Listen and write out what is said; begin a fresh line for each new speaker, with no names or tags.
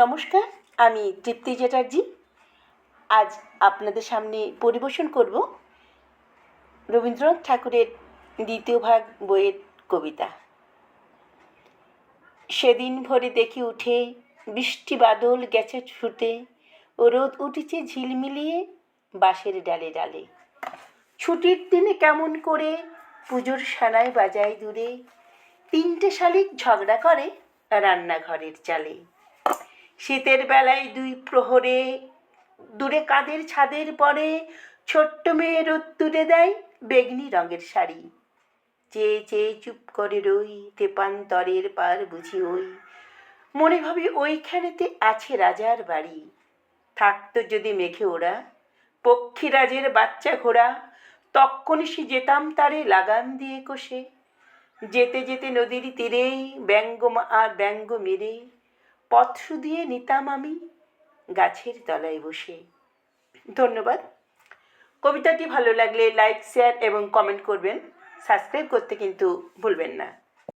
নমস্কার, আমি তৃপ্তি চ্যাটার্জি। আজ আপনাদের সামনে পরিবেশন করব রবীন্দ্রনাথ ঠাকুরের দ্বিতীয় ভাগ বইয়ের কবিতা। সেদিন ভোরে দেখি উঠে বৃষ্টি বাদল গেছে ছুটে, ও রোদ উঠেছে ঝিলমিলিয়ে বাঁশের ডালে ডালে। ছুটির দিনে কেমন করে পুজোর সানায় বাজায় দূরে, তিনটে শালিক ঝগড়া করে রান্নাঘরের চালে। শীতের বেলায় দুই প্রহরে, দূরে কাঁধের ছাদের পরে, ছোট্ট মেয়ে রোদ্দুরে দেয় বেগনি রঙের শাড়ি। চেয়ে চেয়ে চুপ করে রই তেপান্তরের পার বুঝি ওই। মনে ভাবি ওইখানেতে আছে রাজার বাড়ি। থাকতো যদি মেঘে ওরা পক্ষীরাজের বাচ্চা ঘোড়া, তক্ষণি সে যেতাম তারে লাগাম দিয়ে কষে। যেতে যেতে নদীর তীরে ব্যঙ্গ আর ব্যঙ্গ মেরে পথ শুধিয়ে নিতাম আমি গাছের তলায় বসে। ধন্যবাদ। কবিতাটি ভালো লাগলে লাইক শেয়ার এবং কমেন্ট করবেন। সাবস্ক্রাইব করতে কিন্তু ভুলবেন না।